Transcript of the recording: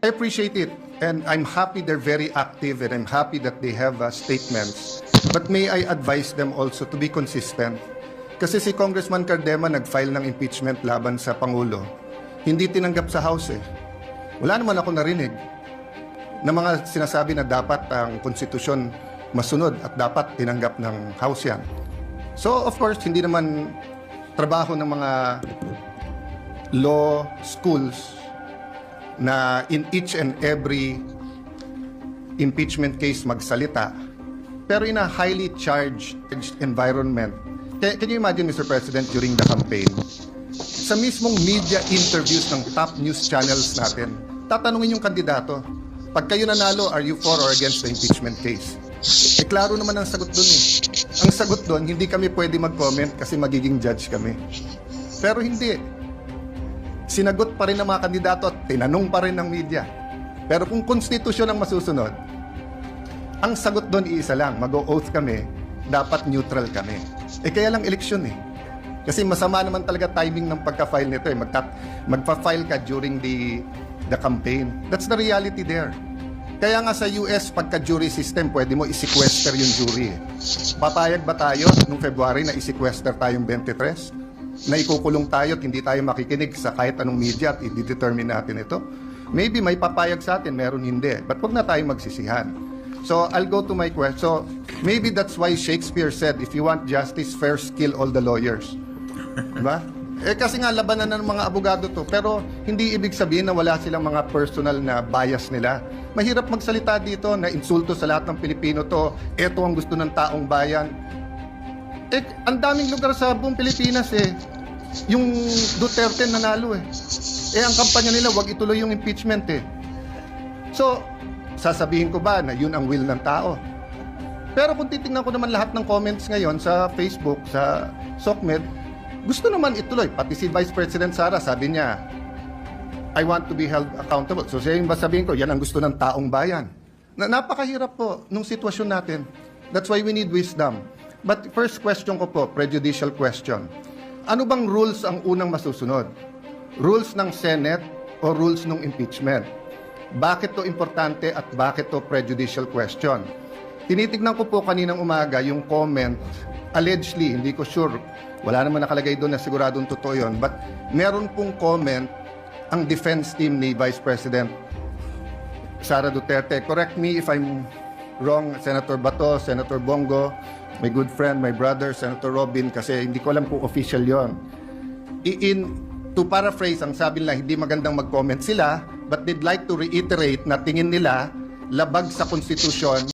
I appreciate it. And I'm happy they're very active and I'm happy that they have uh, statements. But may I advise them also to be consistent. Kasi si Congressman Cardema nag-file ng impeachment laban sa Pangulo. Hindi tinanggap sa House eh. Wala naman ako narinig na mga sinasabi na dapat ang konstitusyon masunod at dapat tinanggap ng House yan. So of course, hindi naman trabaho ng mga law schools na in each and every impeachment case magsalita. Pero in a highly charged environment, can, can you imagine, Mr. President, during the campaign, sa mismong media interviews ng top news channels natin, tatanungin yung kandidato, pag kayo nanalo, are you for or against the impeachment case? Eh, klaro naman ang sagot doon eh. Ang sagot doon, hindi kami pwede mag-comment kasi magiging judge kami. Pero hindi. Sinagot pa rin ng mga kandidato at tinanong pa rin ng media. Pero kung konstitusyon ang masusunod, ang sagot doon iisa lang, mag-oath kami, dapat neutral kami. Eh kaya lang eleksyon eh. Kasi masama naman talaga timing ng pagka-file nito eh. Magta- magpa-file ka during the the campaign. That's the reality there. Kaya nga sa US, pagka-jury system, pwede mo i-sequester yung jury. eh. Papayag ba tayo nung February na i-sequester tayong 23? Na ikukulong tayo at hindi tayo makikinig sa kahit anong media at i-determine natin ito? Maybe may papayag sa atin, meron hindi. But wag na tayo magsisihan. So, I'll go to my question. So, maybe that's why Shakespeare said, if you want justice, first kill all the lawyers. Diba? Eh kasi nga labanan na ng mga abogado to, pero hindi ibig sabihin na wala silang mga personal na bias nila. Mahirap magsalita dito na insulto sa lahat ng Pilipino to, eto ang gusto ng taong bayan. Eh, ang daming lugar sa buong Pilipinas eh. Yung Duterte nanalo eh. Eh, ang kampanya nila, wag ituloy yung impeachment eh. So, sasabihin ko ba na yun ang will ng tao? Pero kung titingnan ko naman lahat ng comments ngayon sa Facebook, sa SOCMED, gusto naman ituloy. Pati si Vice President Sara, sabi niya, I want to be held accountable. So siya yung sabihin ko, yan ang gusto ng taong bayan. Na, napakahirap po nung sitwasyon natin. That's why we need wisdom. But first question ko po, prejudicial question. Ano bang rules ang unang masusunod? Rules ng Senate o rules ng impeachment? Bakit to importante at bakit to prejudicial question? Tinitignan ko po kaninang umaga yung comment, allegedly, hindi ko sure, wala naman nakalagay doon na siguradong totoo yun, but meron pong comment ang defense team ni Vice President Sara Duterte. Correct me if I'm wrong, Senator Bato, Senator Bongo, my good friend, my brother, Senator Robin, kasi hindi ko alam kung official yon. In, to paraphrase, ang sabi nila, hindi magandang mag-comment sila, but they'd like to reiterate na tingin nila labag sa konstitusyon